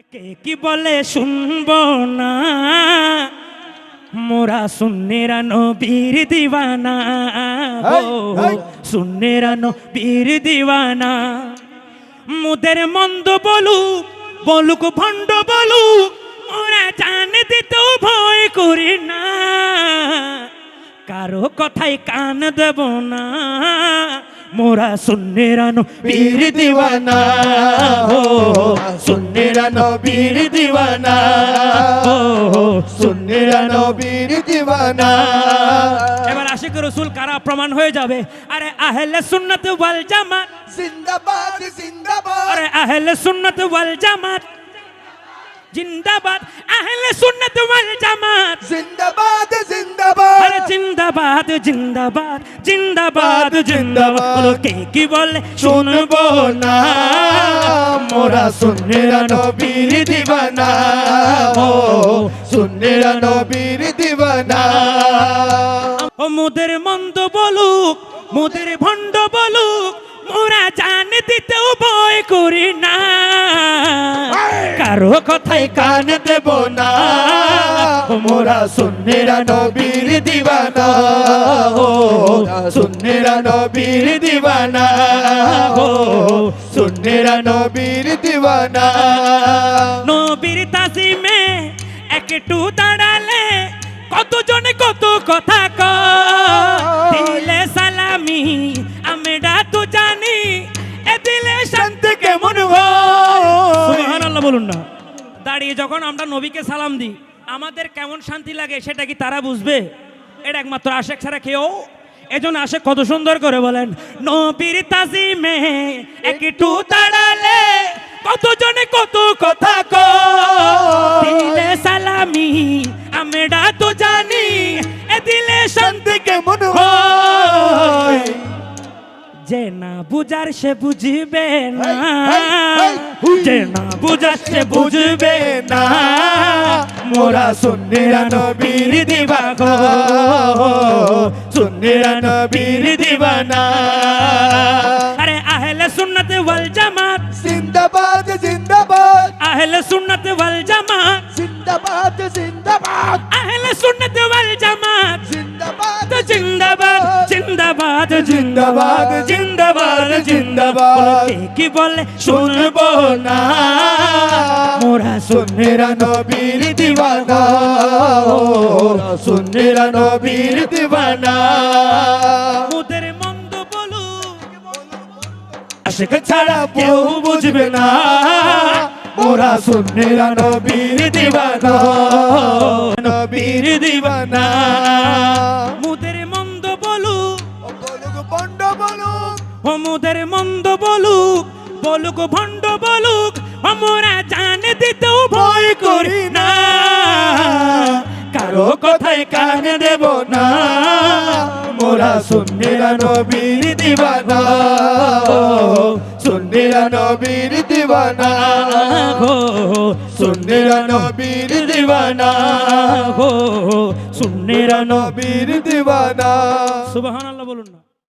কে কি বলে শুনব না? মোরা সুন্নেরা নবীর দিওয়ানা। সুন্নেরা নবীর দিওয়ানা। মুদের মন্দ বলুক বলুক ভণ্ড বলুক মোরা জান দিতেও ভয় করি না। কারও কথাই কান দেব না। মোরা সুন্নেরা নবীর দিওয়ানা হো সুন্নিরা নবীর দিওয়ানা ও সুন্নিরা নবীর দিওয়ানা। এবার আশিক রসুল কারা প্রমাণ হয়ে যাবে? আরে আহলে সুন্নত ওয়াল জামাত। জিন্দাবাদ জিন্দাবাদ। আরে আহলে সুন্নত ওয়াল জামাত। জিন্দাবাদ। আহলে সুন্নত ওয়াল জিন্দাবাদ জিন্দাবাদ জিন্দাবাদ জিন্দাবাদ। কে কি বলে? শুনব না। মোরা সুন্নিরা নবীর দিওয়ানা ও সুন্নিরা নবীর দিওয়ানা ও মুদের মন্দ বলুক মুদের ভণ্ড বলুক মোরা জান দিতেও ভয় করি না। কারও কথাই কান দেব না। মোরা সুন্নিরা নবীর দিওয়ানা ও সুন্নিরা নবীর দিওয়ানা ও সুন্নিরা নবীর দিওয়ানা নবীর তাজিমে একটু দাঁড়ালে কতজন কত কথা বলুন না। দাঁড়িয়ে যখন আমরা নবীকে সালাম দিই, আমাদের কেমন শান্তি লাগে সেটা কি তারা বুঝবে? এটা একমাত্র আশেক ছাড়া কেউ? এজন্য আশেক কত সুন্দর করে বলেন, নবীর তাজিমে একটু দাঁড়ালে কতজনে কত কথা দিলে সালামি, আমরা তো জানি, এ দিলে শান্তি কেমন হয়? যে না বুঝার সে বুঝবে না। যে না বুঝার সে বুঝবে না। মোরা সুন্নিরা নবীর দিবাগো। সুন্নিরা নবীর দিবানা। আরে আহলে সুন্নাতে ওয়াল জামাত। জিন্দাবাদ জিন্দাবাদ। আহলে সুন্নাতে ওয়াল জামাত। জিন্দাবাদ জিন্দাবাদ। আহলে সুন্নাতে ওয়াল জামাত। জিন্দাবাদ জিন্দাবাদ। জিন্দাবাদ জিন্দাবাদ, জিন্দাবাদ, জিন্দাবাদ। কি বলে? শুনব না। মোরা সুন্নিরা নবীর দিবানা সুন্নিরা নবীর দিবানা মুদের মন্দ বলুক আশেক ছাড়া কেউ বুঝবে না। মোরা সুন্নিরা নবীর দিবানা নবীর দিবানা মুদের বলুক ও মুদের মন্দ বলুক বলুক ভণ্ড বলুক, আমরা জান দিতেও ভয় করি না। কারও কথায় কান দেব না। মোরা সুন্নিরা নবীর দিবানা। সুন্নিরা নবীর দিবানা। হো, সুন্নিরা নবীর দিবানা। হো, সুন্নেরা নবীর দিবানা। সুবহানাল্লাহ বলুন না।